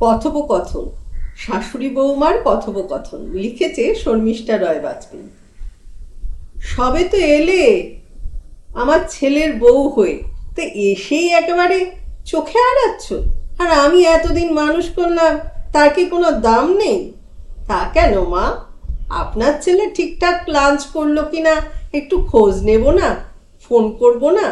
কথোপকথন শাশুড়ি বৌমার কথোপকথন লিখেছে শর্মিষ্ঠা রয় বাজপেয়ী। সবে তো এলে আমার ছেলের বউ হয়ে। তো এসেই একেবারে চোখে আড়াচ্ছ। আর আমি এতদিন মানুষ করলাম, তার কি কোনো দাম নেই? তা কেন মা? আপনার ছেলে ঠিকঠাক লাঞ্চ করল কিনা একটু খোঁজ নেব না? ফোন করব না?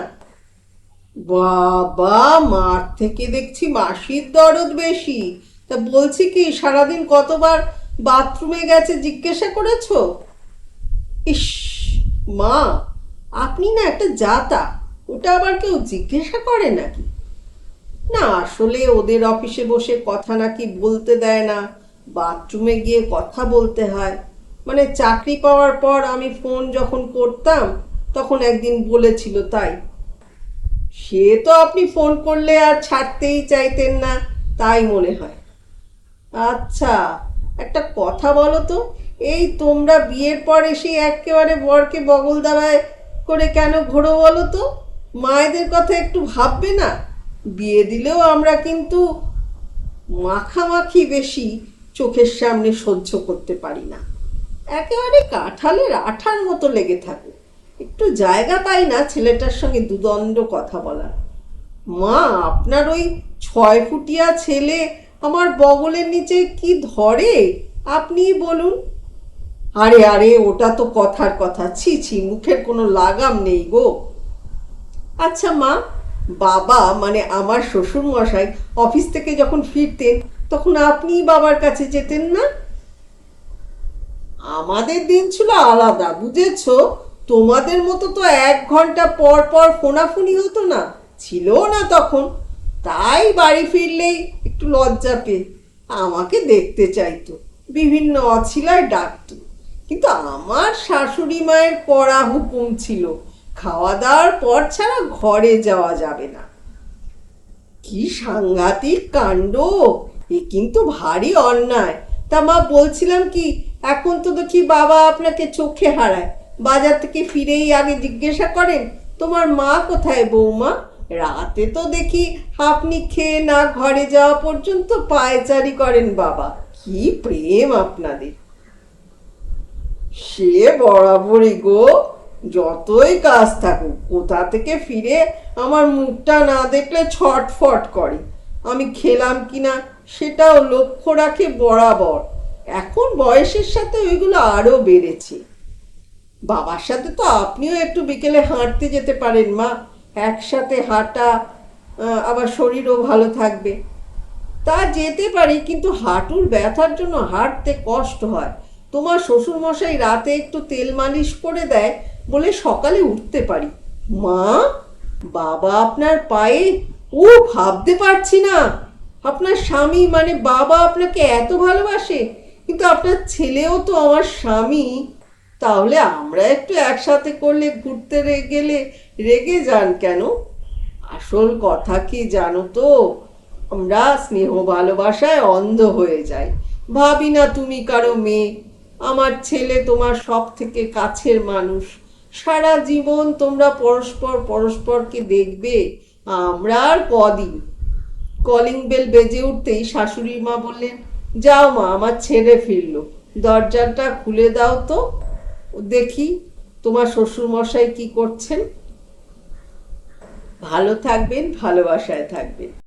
বাবা, মার থেকে দেখছি মাসির দরদ বেশি। তা বলছি কি, সারাদিন কতবার বাথরুমে গেছে জিজ্ঞাসা করেছ? ইস, মা, আপনি না একটা জাতা ওটা আবার কেউ জিজ্ঞাসা করে নাকি? না, আসলে ওদের অফিসে বসে কথা নাকি বলতে দেয় না, বাথরুমে গিয়ে কথা বলতে হয়। মানে চাকরি পাওয়ার পর আমি ফোন যখন করতাম, তখন একদিন বলেছিল তাই। সে তো আপনি ফোন করলে আর ছাড়তেই চাইতেন না, তাই মনে হয়। আচ্ছা একটা কথা বলো তো, এই তোমরা বিয়ের পর এসে একেবারে বরকে বগল দাবায় করে কেন ঘোরো বলো তো? মায়েদের কথা একটু ভাববে না? বিয়ে দিলেও আমরা কিন্তু মাখামাখি বেশি চোখের সামনে সহ্য করতে পারি না। একেবারে কাঁঠালের আঠার মতো লেগে থাকে। একটু জায়গা পাই না ছেলেটার সঙ্গে দুদণ্ড কথা বলার। মা, আপনার ওই ছয় ফুটিয়া ছেলে আমার বগলের নিচে কি ধরে? আপনিই বলুন। আরে আরে, ওটা তো কথার কথা। ছি ছি, মুখের কোনো লাগাম নেই গো। আচ্ছা মা, বাবা মানে আমার শ্বশুর মশাই অফিস থেকে যখন ফিরতেন, তখন আপনিই বাবার কাছে যেতেন না? আমাদের দিন ছিল আলাদা, বুঝেছ? তোমাদের মতো তো এক ঘণ্টা পর পর ফোনাফুনি হতো না ছিল না তখন। তাই বাড়ি ফিরলেই একটু লজ্জা পেয়ে আমাকে দেখতে চাইতো বিভিন্ন অছিলায় ডাকতো কিন্তু আমার শাশুড়ি মায়ের কড়া হুকুম ছিল খাওয়া দাওয়ার পর ছাড়া ঘরে যাওয়া যাবে না। কি সাংঘাতিক কাণ্ড! এ কিন্তু ভারী অন্যায়। তা মা বলছিলাম কি, এখন তো দেখি বাবা আপনাকে চোখে হারায়। বাজার থেকে ফিরেই আগে জিজ্ঞাসা করেন, তোমার মা কোথায় বৌমা? রাতে তো দেখি আপনি খেয়ে না ঘরে যাওয়া পর্যন্ত পায়চারি করেন বাবা। কি প্রেম আপনাদের! সে বরাবরই গো, যতই কাজ থাকুক, কোথা থেকে ফিরে আমার মুখটা না দেখলে ছটফট করে। আমি খেলাম কিনা সেটাও লক্ষ্য রাখে বরাবর। এখন বয়সের সাথে ওইগুলো আরও বেড়েছে। বাবার সাথে তো আপনিও একটু বিকেলে হাঁটতে যেতে পারেন, মা। একসাথে হাঁটা আবার শরীরও ভালো থাকবে। তা যেতে পারি, কিন্তু হাঁটুর ব্যথার জন্য হাঁটতে কষ্ট হয়। তোমার শ্বশুরমশাই রাতে একটু তেল মালিশ করে দেয় বলে সকালে উঠতে পারি। মা, বাবা আপনার পায়ে, ও ভাবতে পারছি না। আপনার স্বামী মানে বাবা আপনাকে এত ভালোবাসে, কিন্তু আপনার ছেলেও তো আমার স্বামী। তাহলে আমরা একটু একসাথে করলে ঘুরতে গেলে রেগে যান কেন? আসল কথা কি জানো তো? আমরা স্নেহ ভালোবাসায় অন্ধ হয়ে যাই। ভাবি না তুমি কারও মেয়ে। আমার ছেলে তোমার সব থেকে কাছের মানুষ। সারা জীবন তোমরা পরস্পর পরস্পরকে দেখবে। আমরা আর কদিন। কলিং বেল বেজে উঠতেই শাশুড়ি মা বললেন, যাও মা, আমার ছেড়ে ফিরলো। দরজাটা খুলে দাও তো। দেখি তোমার শ্বশুর মশাই কি করছেন। ভালো থাকবেন ভালোবাসায় থাকবেন।